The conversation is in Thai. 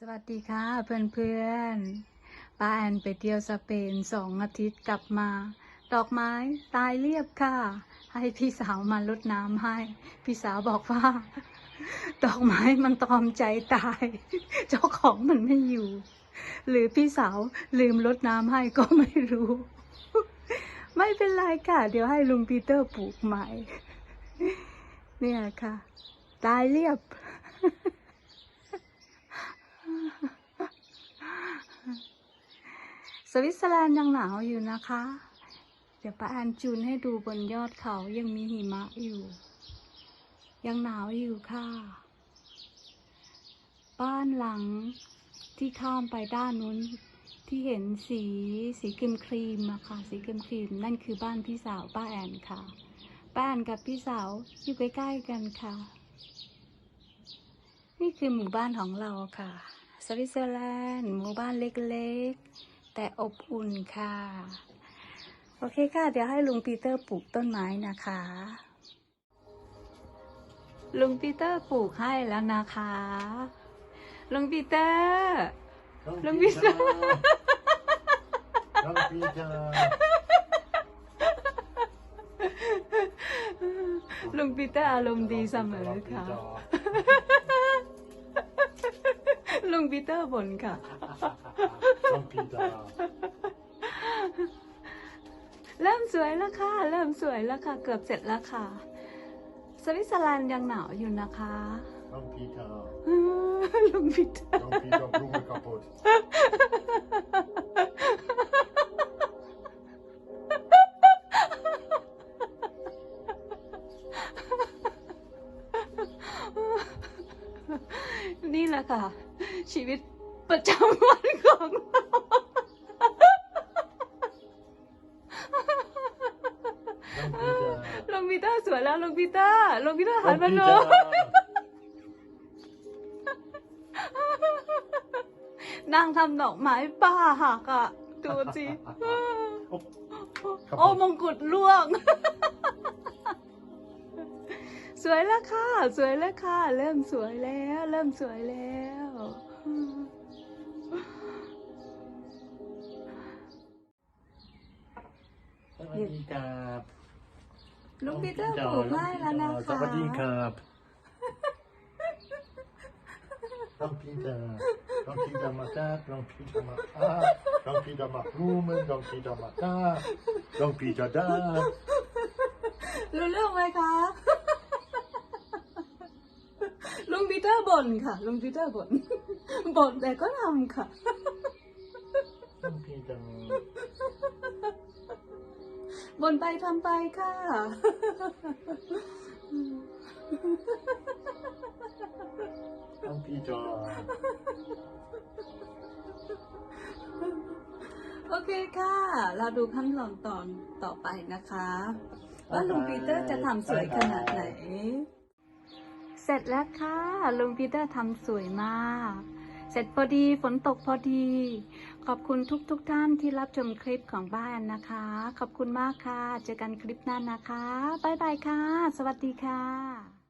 สวัสดีค่ะเพื่อนๆป้าแอนไปเที่ยวสเปนสองอาทิตย์กลับมา ดอกไม้ตายเรียบค่ะ ให้พี่สาวมารดน้ำให้ พี่สาวบอกว่า ดอกไม้มันตอมใจตาย เจ้าของมันไม่อยู่ หรือพี่สาวลืมรดน้ำให้ก็ไม่รู้ ไม่เป็นไรค่ะ เดี๋ยวให้ลุงปีเตอร์ปลูกใหม่ เนี่ยค่ะ ตายเรียบ สวิตเซอร์แลนด์ยังหนาวอยู่นะคะ เดี๋ยวป้าแอนจูนให้ดูบนยอดเขายังมีหิมะอยู่ ยังหนาวอยู่ค่ะ บ้านหลังที่ข้ามไปด้านนู้นที่เห็นสีสีครีมครีมอะค่ะ สีครีมครีมนั่นคือบ้านพี่สาวป้าแอนค่ะ ป้าแอนกับพี่สาวอยู่ใกล้ๆกันค่ะ นี่คือหมู่บ้านของเราค่ะสวิตเซอร์แลนด์หมู่บ้านเล็กๆ แต่อบอุ่นค่ะ โอเคค่ะ เดี๋ยวให้ลุงปีเตอร์ปลูกต้นไม้นะคะ ลุงปีเตอร์ปลูกให้แล้วนะคะ ลุงปีเตอร์ Dank Lang Pieter. Pieter. Dank Pieter. ลุงปีเตอร์อารมณ์ดีเสมอ Dank ค่ะ Pieter. ลุงปีเตอร์บ่นค่ะ Dank Pieter. เริ่มสวยแล้วค่ะ เริ่มสวยแล้วค่ะ เกือบเสร็จแล้วค่ะ สวิตเซอร์แลนด์ยังหนาวอยู่นะคะ Dank Pieter. ลุงปีเตอร์ Dank Pieter, Blume kaputt. นี่แหละค่ะ ชีวิตประจำวัน สวยแล้วลุงปีเตอร์ลุงปีเตอร์หัน Dank มาดู Pieter. นั่งทำดอกไม้ป่าหักอะดูสิ Oh, โอ้ kaputt. มงกุฎล่วง สวยแล้วค่ะ สวยแล้วค่ะ เริ่มสวยแล้ว เริ่มสวยแล้วสวัสดีครับ ลุงปีเตอร์ปลูกให้แล้วนะคะสวัสดีครับ Dank Pieter. Dank Pieter maakt dat, Dank Pieter maakt dat. Dank Pieter maakt bloemen, Dank Pieter maakt dat. Dank Pieter daar. รู้เรื่องไหมคะลุงปีเตอร์บ่นค่ะลุงปีเตอร์บ่นบ่นแต่ก็ทำค่ะ Dank Pieter. บ่นไปทำไปค่ะ Dank Pieter. โอเคค่ะ เราดูขั้นตอนตอนต่อไปนะคะ ว่าลุงปีเตอร์จะทำสวยขนาดไหน เสร็จแล้วค่ะ ลุงปีเตอร์ทำสวยมาก เสร็จพอดีฝนตกพอดี ขอบคุณทุกทุกท่านที่รับชมคลิปของบ้านนะคะ ขอบคุณมากค่ะ เจอกันคลิปหน้านะคะ บ๊ายบายค่ะ สวัสดีค่ะ